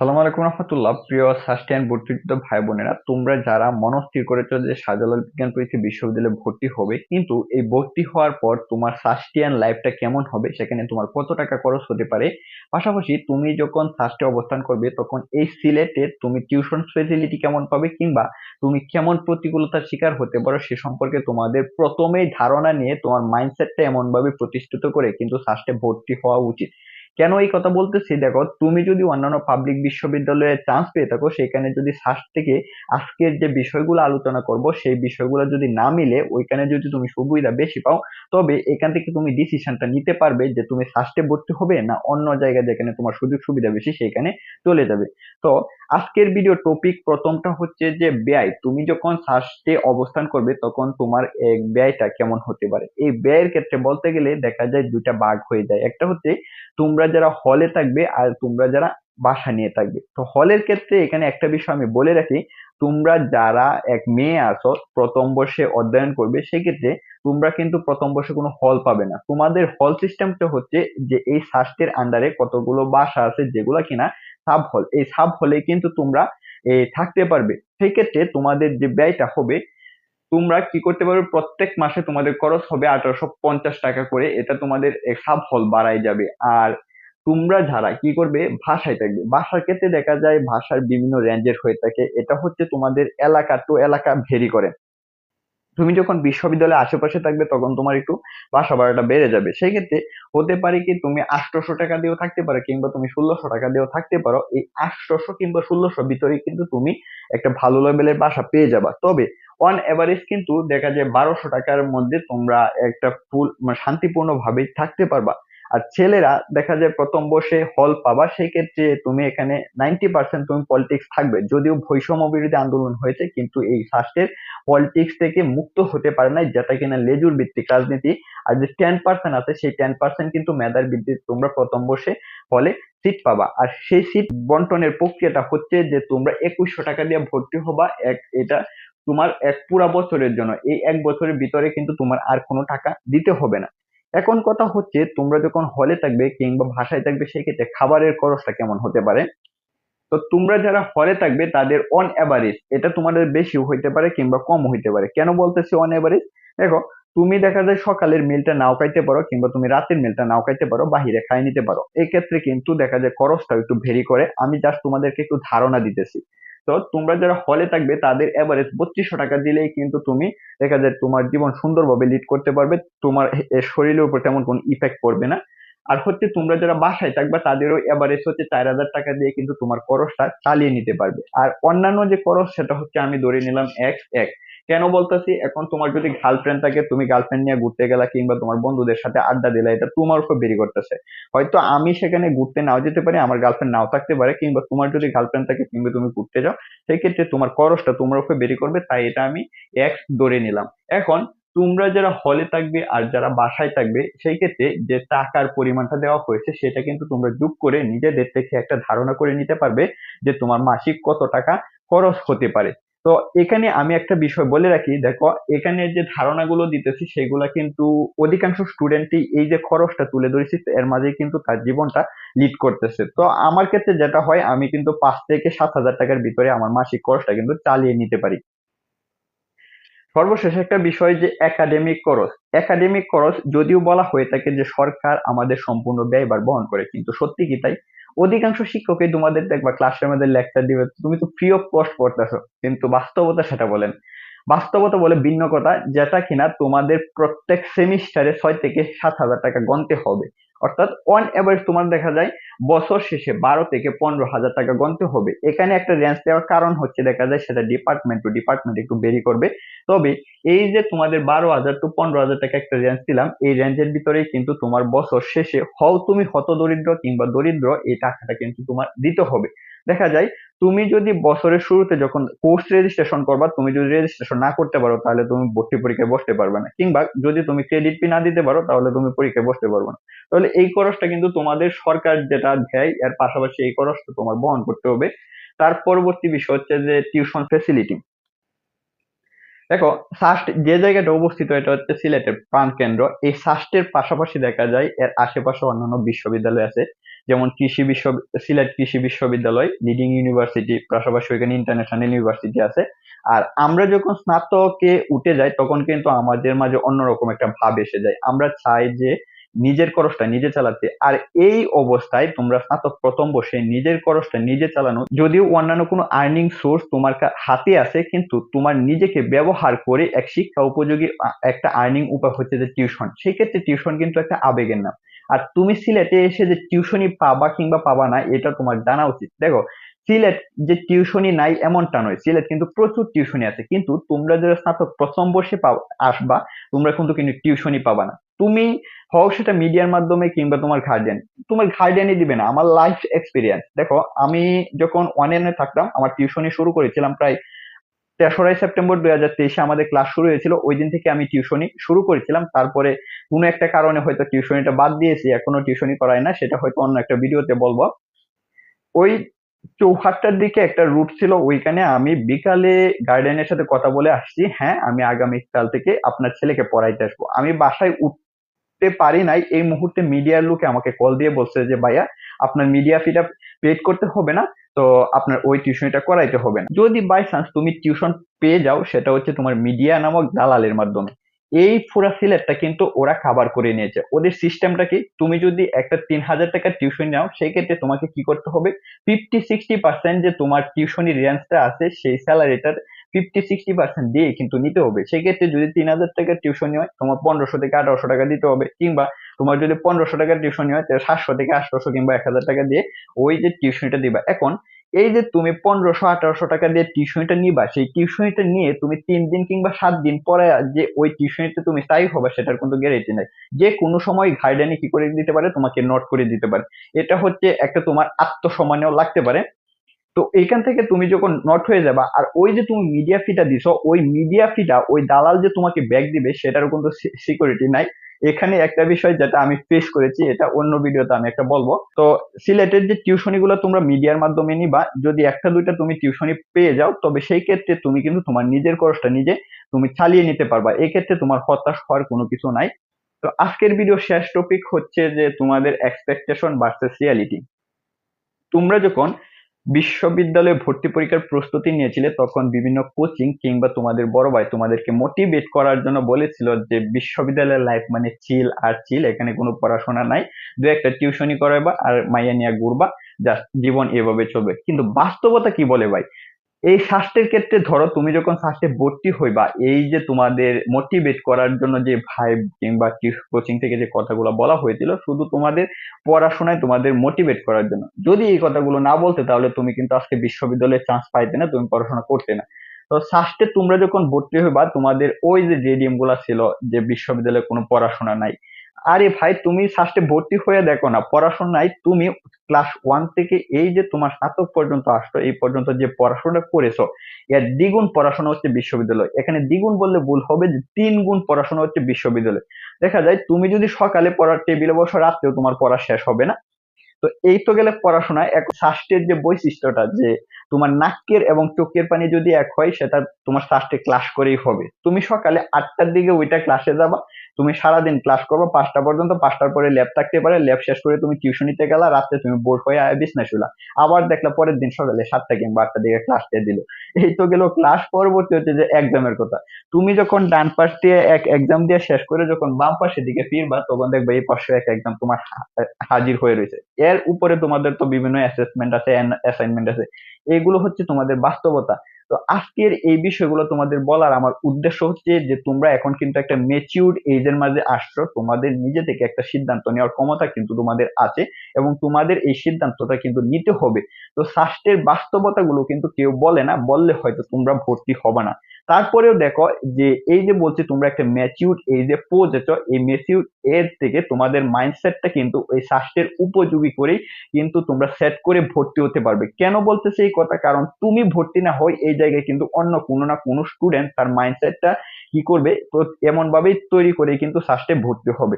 সালাম আলাইকুম রহমতুল্লাহ। প্রিয় সাস্টেন ভর্তিযুক্ত ভাই বোনেরা তোমরা যারা মনস্থির করেছ যে শাহজালাল বিজ্ঞান প্রযুক্তি বিশ্ববিদ্যালয়ে ভর্তি হবে, কিন্তু এই ভর্তি হওয়ার পর তোমার সাস্টিয়ান লাইফটা কেমন হবে, সেখানে তোমার কত টাকা খরচ হতে পারে, পাশাপাশি তুমি যখন সাস্টে অবস্থান করবে, তখন এই সিলেটে তুমি টিউশন ফেসিলিটি কেমন পাবে, কিংবা তুমি কেমন প্রতিকূলতার শিকার হতে পারো, সে সম্পর্কে তোমাদের প্রথমেই ধারণা নিয়ে তোমার মাইন্ডসেটটা এমন ভাবে প্রতিষ্ঠিত করে কিন্তু সাস্টে ভর্তি হওয়া উচিত। কেন এই কথা বলতেছি? দেখো, তুমি যদি অন্যান্য পাবলিক বিশ্ববিদ্যালয়ে চান্স পেয়ে থাকো, সেখানে যদি শ্বাস থেকে আজকের যে বিষয়গুলো আলোচনা করব, সেই বিষয়গুলো যদি না মিলে, ওইখানে যদি তুমি সুবিধা বেশি পাও, তবে এখান থেকে তুমি ডিসিশনটা নিতে পারবে যে তুমি শ্বাসে ভর্তি হবে না অন্য জায়গায় যেখানে তোমার সুযোগ সুবিধা বেশি, সেখানে চলে যাবে। তো আজকের ভিডিও টপিক প্রথমটা হচ্ছে যে ব্যয়। তুমি যখন শ্বাসে অবস্থান করবে, তখন তোমার ব্যয়টা কেমন হতে পারে? এই ব্যয়ের ক্ষেত্রে বলতে গেলে দেখা যায় দুইটা ভাগ হয়ে যায়। একটা হচ্ছে, তোমরা যারা হলে থাকবে আর তোমরা যারা বাসা নিয়ে থাকবে। তো হলের ক্ষেত্রে এখানে একটা বিষয় আমি বলে রাখি তোমরা যারা এক মেয়ে আছো, প্রথম বর্ষে অধ্যয়ন করবে, সেক্ষেত্রে তোমরা কিন্তু প্রথম বর্ষে কোনো হল পাবে না। তোমাদের হল সিস্টেমটা হচ্ছে যে এই সাস্টের আন্ডারে কতগুলো বাসা আছে যেগুলো কিনা সাব হল। এই সাব হলে কিন্তু তোমরা থাকতে পারবে। সেক্ষেত্রে তোমাদের যে ব্যয়টা হবে, তোমরা কি করতে পারবে? প্রত্যেক মাসে তোমাদের খরচ হবে আঠারোশো পঞ্চাশ টাকা করে। এটা তোমাদের সাব হল বাড়াই যাবে। আর তোমরা যারা কি করবে? ভাষায় থাকবে। ভাষার ক্ষেত্রে দেখা যায় ভাষার বিভিন্ন রেঞ্জের হয়ে থাকে। এটা হচ্ছে তোমাদের এলাকা। টু এলাকা ভেরি করে। তুমি যখন বিশ্ববিদ্যালয়ের আশেপাশে থাকবে, তখন তোমার একটু বাসা ভাড়াটা বেড়ে যাবে। সেই ক্ষেত্রে হতে পারে কি, তুমি আটশোশো টাকা দিয়েও থাকতে পারো কিংবা তুমি ষোলোশো টাকা দিয়েও থাকতে পারো। এই আটশোশো কিংবা ষোলোশো ভিতরে কিন্তু তুমি একটা ভালো লেভেলের বাসা পেয়ে যাবা। তবে অন এভারেজ কিন্তু দেখা যায় বারোশো টাকার মধ্যে তোমরা একটা ফুল মানে শান্তিপূর্ণ ভাবে থাকতে পারবা। আর ছেলেরা দেখা যায় প্রথম বর্ষে হল পাবা সেই ক্ষেত্রে তুমি এখানে নাইনটি পার্সেন্ট তুমি পলিটিক্স থাকবে। যদিও বৈষম্য বিরোধী আন্দোলন হয়েছে, কিন্তু এই ফার্স্টের পলিটিক্স থেকে মুক্ত হতে পারে নাই যেটা কিনা লেজুর ভিত্তিক রাজনীতি আর যে টেন পার্সেন্ট আছে, সেই টেন পার্সেন্ট কিন্তু মেধার ভিত্তিতে তোমরা প্রথম বর্ষে হলে সিট পাবা। আর সেই সিট বন্টনের প্রক্রিয়াটা হচ্ছে যে তোমরা একুশশো টাকা দিয়ে ভর্তি হবা এক, এটা তোমার এক পুরা বছরের জন্য। এই এক বছরের ভিতরে কিন্তু তোমার আর কোনো টাকা দিতে হবে না। এখন কথা হচ্ছে, তোমরা যখন হলে থাকবে কিংবা ভাষায় থাকবে, সেক্ষেত্রে খাবারের খরচটা কেমন হতে পারে? তো তোমরা যারা হলে থাকবে, তাদের অন অ্যাভারেজ এটা তোমাদের বেশিও হইতে পারে কিংবা কম হইতে পারে। কেন বলতেছি অন অ্যাভারেজ দেখো, তুমি দেখা যায় সকালের মিলটা নাও খাইতে পারো কিংবা তুমি রাতের মিলটা নাও খাইতে পারো, বাহিরে খাই নিতে পারো। এক্ষেত্রে কিন্তু দেখা যায় খরচটা একটু ভেরি করে। আমি জাস্ট তোমাদেরকে একটু ধারণা দিতেছি। তো তোমরা যারা হলে থাকবে, তাদের অ্যাভারেজ বত্রিশশো টাকা দিলেই কিন্তু তুমি দেখা যায় তোমার জীবন সুন্দরভাবে লিড করতে পারবে। তোমার শরীরের উপর তেমন কোনো ইফেক্ট পড়বে না। আর হচ্ছে তোমরা যারা বাসায় থাকবে, তাদেরও এভারেজ হচ্ছে চার হাজার টাকা দিয়ে কিন্তু তোমার খরচটা চালিয়ে নিতে পারবে। আর অন্যান্য যে খরচ সেটা হচ্ছে আমি ধরে নিলাম এক এক। কেন বলতেছি? এখন তোমার যদি গার্লফ্রেন্ড থাকে, তুমি গার্লফ্রেন্ড নিয়ে ঘুরতে গেলা কিংবা তোমার বন্ধুদের সাথে আড্ডা দিলা, এটা তোমার উপর বেরি করতেছে। হয়তো আমি সেখানে ঘুরতে নাও যেতে পারি, আমার গার্লফ্রেন্ড নাও থাকতে পারে, কিংবা তোমার যদি গার্লফ্রেন্ড থাকে, কিংবা তুমি ঘুরতে যাও সেই ক্ষেত্রে তোমার খরচটা তোমার উপর বেরি করবে, তাই এটা আমি এক্স ধরে নিলাম। এখন তোমরা যারা হলে থাকবে আর যারা বাসায় থাকবে সেই ক্ষেত্রে যে টাকার পরিমাণটা দেওয়া হয়েছে, সেটা কিন্তু তোমরা যোগ করে নিজেদের থেকে একটা ধারণা করে নিতে পারবে যে তোমার মাসিক কত টাকা খরচ হতে পারে। তো এখানে আমি একটা বিষয় বলে রাখি, দেখো, এখানে যে ধারণাগুলো দিতেছি সেগুলা কিন্তু অধিকাংশ স্টুডেন্টই এই যে খরচটা তুলে ধরেছি, এর মাঝে কিন্তু তার জীবনটা লিড করতেছে। তো আমার ক্ষেত্রে যেটা হয়, আমি কিন্তু পাঁচ থেকে সাত হাজার টাকার ভিতরে আমার মাসিক খরচটা কিন্তু চালিয়ে নিতে পারি। সর্বশেষ একটা বিষয় যে একাডেমিক খরচ। একাডেমিক খরচ যদিও বলা হয়ে থাকে যে সরকার আমাদের সম্পূর্ণ ব্যয়ভার বহন করে, কিন্তু সত্যি কি তাই? অধিকাংশ শিক্ষকই তোমাদের দেখবা ক্লাসের মধ্যে লেকচার দিবে। তুমি তো ফ্রি অফ কস্ট পড়তেছো, কিন্তু বাস্তবতা সেটা বলেন। বাস্তবতা বলে ভিন্ন কথা, যেটা কিনা তোমাদের প্রত্যেক সেমিস্টারে ছয় থেকে সাত হাজার টাকা গণতে হবে। অর্থাৎ অন অ্যাভারেজ তোমার দেখা যায় বছর শেষে বারো থেকে পনেরো হাজার টাকা গণতে হবে। এখানে একটা রেঞ্জ দেওয়ার কারণ হচ্ছে দেখা যায় সেটা ডিপার্টমেন্ট টু ডিপার্টমেন্ট একটু বেরি করবে। তবে এই যে তোমাদের বারো হাজার টু পনেরো হাজার টাকা একটা রেঞ্জ দিলাম, এই রেঞ্জের ভিতরেই কিন্তু তোমার বছর শেষে হও তুমি হত দরিদ্র কিংবা দরিদ্র, এই টাকাটা কিন্তু তোমার দিতে হবে। দেখা যায় তুমি যদি বছরের শুরুতে যখন কোর্স রেজিস্ট্রেশন করবা, তুমি যদি রেজিস্ট্রেশন না করতে পারো, তাহলে তুমি ভর্তি পরীক্ষায় বসতে পারবে না। কিংবা যদি তুমি ক্রেডিট ফি না দিতে পারো, তাহলে তুমি পরীক্ষায় বসতে পারবে না। তাহলে এই খরচটা কিন্তু তোমাদের সরকার যেটা দেয়, এর পাশাপাশি এই খরচটা তোমার বহন করতে হবে। তার পরবর্তী বিষয় হচ্ছে যে টিউশন ফেসিলিটি দেখো সাস্ট যে জায়গাটা অবস্থিত, এটা হচ্ছে সিলেটের প্রাণ কেন্দ্র এই সাস্টের পাশাপাশি দেখা যায়, এর আশেপাশে অন্যান্য বিশ্ববিদ্যালয় আছে। যেমন কৃষি বিশ্ব সিলেট কৃষি বিশ্ববিদ্যালয় লিডিং ইউনিভার্সিটি পাশাপাশি ওইখানে ইন্টারন্যাশনাল ইউনিভার্সিটি আছে। আর আমরা যখন স্নাতকে উঠে যাই, তখন কিন্তু আমাদের মাঝে অন্যরকম একটা ভাব এসে যায়। আমরা চাই যে নিজের খরচটা নিজে চালাতে। আর এই অবস্থায় তোমরা স্নাতক প্রথম বসে নিজের খরচটা নিজে চালানো। যদিও অন্যান্য কোনো আর্নিং সোর্স তোমার হাতে আছে, কিন্তু তোমার নিজেকে ব্যবহার করে এক শিক্ষা উপযোগী একটা আর্নিং উপায় হচ্ছে যে টিউশন সেই ক্ষেত্রে টিউশন কিন্তু একটা আবেগের নাম। আর তুমি সিলেটে এসে যে টিউশনই পাবা কিংবা পাবা না, এটা তোমার জানা উচিত। দেখো, সিলেট যে টিউশনই নাই এমনটা নয়। সিলেট কিন্তু প্রচুর টিউশনি আছে, কিন্তু তোমরা যারা স্নাতক প্রথম বর্ষে আসবা, তোমরা কিন্তু কিন্তু টিউশনই পাবা না। তুমি হোক সেটা মিডিয়ার মাধ্যমে কিংবা তোমার গার্ডিয়ান তোমার গার্ডিয়ানই দিবে না। আমার লাইফ এক্সপিরিয়েন্স দেখো, আমি যখন ওয়ান এনে থাকতাম, আমার টিউশনি শুরু করেছিলাম প্রায় তেসরাই সেপ্টেম্বর দুই হাজার তেইশে আমাদের ক্লাস শুরু হয়েছিল। ওই দিন থেকে আমি টিউশনি শুরু করেছিলাম। তারপরে কোনো একটা কারণে হয়তো টিউশনিটা বাদ দিয়েছি, এখনও টিউশনি করাই না, সেটা হয়তো অন্য একটা ভিডিওতে বলব। ওই চৌহাটটার দিকে একটা রুট ছিল, ওইখানে আমি বিকালে গার্ডেনের সাথে কথা বলে আসছি। হ্যাঁ আমি আগামীকাল থেকে আপনার ছেলেকে পড়াইতে আসব। আমি বাসায় উঠতে পারি নাই। এই মুহূর্তে মিডিয়ার লোকে আমাকে কল দিয়ে বলছে যে, ভাইয়া, আপনার মিডিয়া ফিটা পেড করতে হবে না। তো আপনার ওই টিউশনটা করাইতে হবে না। যদি বাই চান্স তুমি টিউশন পেয়ে যাও, সেটা হচ্ছে তোমার মিডিয়া নামক দালালের মাধ্যমে। এই পুরা সিলেটটা কিন্তু ওরা খাবার করে নিয়েছে। ওদের সিস্টেমটা কি? তুমি যদি একটা তিন হাজার টাকার টিউশন নাও সেই ক্ষেত্রে তোমাকে কি করতে হবে? ফিফটি সিক্সটি পার্সেন্ট যে তোমার টিউশনি রেঞ্জটা আছে, সেই স্যালারিটার ফিফটি সিক্সটি পার্সেন্ট দিয়ে কিন্তু নিতে হবে। সেক্ষেত্রে যদি তিন হাজার টাকার টিউশন হয় তোমার পনেরোশো থেকে আঠারোশো টাকা দিতে হবে কিংবা তোমার যদি পনেরোশো টাকার টিউশন হয়, তাহলে সাতশো থেকে আঠারোশো কিংবা এক হাজার টাকা দিয়ে ওই যে টিউশনটা দিবা। এখন এই যে তুমি পনেরোশো, আঠারোশো টাকা দিয়ে টিউশনটা নিবা, সেই টিউশনটা নিয়ে তুমি তিন দিন কিংবা সাত দিন পরে যে ওই টিউশনিতে তুমি স্থায়ী হবে, সেটার কিন্তু গ্যারেন্টি নাই। যে কোনো সময় গাইডলাইনে কি করে দিতে পারে, তোমাকে নোট করে দিতে পারে। এটা হচ্ছে একটা তোমার আত্মসম্মানেও লাগতে পারে। তো এইখান থেকে তুমি যখন নট হয়ে যাবা, আর ওই যে তুমি মিডিয়া ফিটা দিছো, ওই মিডিয়া ফিটা ওই দালাল যে তোমাকে ব্যাগ দিবে, সেটারও কিন্তু সিকিউরিটি নাই। এখানে একটা বিষয় যেটা আমি ফেস করেছি, এটা অন্য ভিডিওতে আমি একটা বলব। তো সিলেটের যে টিউশনি গুলো তোমরা মিডিয়ার মাধ্যমে নিবা, যদি একটা দুইটা তুমি টিউশনি পেয়ে যাও, তবে সেই ক্ষেত্রে তুমি কিন্তু তোমার নিজের খরচটা নিজে তুমি চালিয়ে নিতে পারবা। এই ক্ষেত্রে তোমার হতাশ হওয়ার কোনো কিছু নাই। তো আজকের ভিডিও শেষ টপিক হচ্ছে যে তোমাদের এক্সপেকটেশন ভার্সেস রিয়ালিটি তোমরা যখন বিশ্ববিদ্যালয়ে ভর্তি পরীক্ষার প্রস্তুতি নিয়েছিলে, তখন বিভিন্ন কোচিং কিংবা তোমাদের বড় ভাই তোমাদেরকে মোটিভেট করার জন্য বলেছিল যে বিশ্ববিদ্যালয়ের লাইফ মানে চিল আর চিল এখানে কোনো পড়াশোনা নাই। দু একটা টিউশনি করাবা আর মাইয়া নিয়ে ঘুরবা জাস্ট জীবন এভাবে চলবে। কিন্তু বাস্তবতা কি বলে ভাই? এই স্বাস্থ্যের ক্ষেত্রে ধরো তুমি যখন স্বাস্থ্যে ভর্তি হইবা, এই যে তোমাদের মোটিভেট করার জন্য যে ভাই কিংবা কোচিং থেকে যে কথাগুলো বলা হয়েছিল, শুধু তোমাদের পড়াশোনায় তোমাদের মোটিভেট করার জন্য। যদি এই কথাগুলো না বলতে, তাহলে তুমি কিন্তু আজকে বিশ্ববিদ্যালয়ে চান্স পাইতে না, তুমি পড়াশোনা করতে না। তো স্বাস্থ্যে তোমরা যখন ভর্তি হইবা, তোমাদের ওই যে রেডিয়ামগুলা ছিল, যে বিশ্ববিদ্যালয়ে কোনো পড়াশোনা নাই আরে ভাই, তুমি ফার্স্টে ভর্তি হয়ে দেখো না, পড়াশোনায় তুমি ক্লাস ওয়ান থেকে এই যে তোমার স্নাতক পর্যন্ত আসছো, এই পর্যন্ত যে পড়াশোনা করেছ, এর দ্বিগুণ পড়াশোনা হচ্ছে বিশ্ববিদ্যালয়। এখানে দ্বিগুণ বললে ভুল হবে যে তিন গুণ পড়াশোনা হচ্ছে বিশ্ববিদ্যালয়। দেখা যায় তুমি যদি সকালে পড়ার টেবিলে বসো, রাত্রেও তোমার পড়া শেষ হবে না। তো এই তো গেলে পড়াশোনায় এক শ্বাসের যে বৈশিষ্ট্যটা যে তোমার নাকের এবং চোখের পানি যদি এক হয়, সেটা তোমার শ্বাসটে ক্লাস করেই হবে। তুমি সকালে আটটার দিকে ওইটা ক্লাসে যাবা, তুমি সারাদিন ক্লাস করব, পাঁচটা পর্যন্ত, পাঁচটার পরে ল্যাব থাকতে পারে ল্যাব শেষ করে তুমি টিউশনিতে গেলা রাত্রে তুমি বোর্ড হয়ে বিছনায় শুলা আবার দেখলা পরের দিন সকালে সাতটা কিংবা আটটার দিকে ক্লাস দিয়ে দিল। এই তো গেল ক্লাস পরবর্তী হচ্ছে যে এক্সামের কথা। তুমি যখন ডান পাশ দিয়ে এক এক্সাম দিয়ে শেষ করে যখন বাম পাশের দিকে ফিরবা, তখন দেখবে এই পাশে এক এক্সাম তোমার হাজির হয়ে রয়েছে। এর উপরে তোমাদের তো বিভিন্ন অ্যাসেসমেন্ট আছে অ্যাসাইনমেন্ট আছে। এগুলো হচ্ছে তোমাদের বাস্তবতা। তো আজকের এই বিষয়গুলো তোমাদের বলার আমার উদ্দেশ্য হচ্ছে যে, তোমরা এখন কিন্তু একটা মেচিউর এজের মাঝে আসছো। তোমাদের নিজে থেকে একটা সিদ্ধান্ত নেওয়ার ক্ষমতা কিন্তু তোমাদের আছে এবং তোমাদের এই সিদ্ধান্তটা কিন্তু নিতে হবে। তো স্বাস্থ্যের বাস্তবতাগুলো কিন্তু কেউ বলে না, বললে হয়তো তোমরা ভর্তি হবে না। তারপরেও দেখো যে, এই যে বলছি তোমরা একটা ম্যাচিউর এই যে পৌঁছেছ, এই ম্যাচিউর এর থেকে তোমাদের মাইন্ডসেটটা কিন্তু এই স্বাস্থ্যের উপযোগী করেই কিন্তু তোমরা সেট করে ভর্তি হতে পারবে। কেন বলতে সেই কথা? কারণ তুমি ভর্তি না হয় এই জায়গায় কিন্তু অন্য কোনো না কোনো স্টুডেন্ট তার মাইন্ডসেটটা কি করবে? এমন ভাবেই তৈরি করে কিন্তু স্বাস্থ্যে ভর্তি হবে।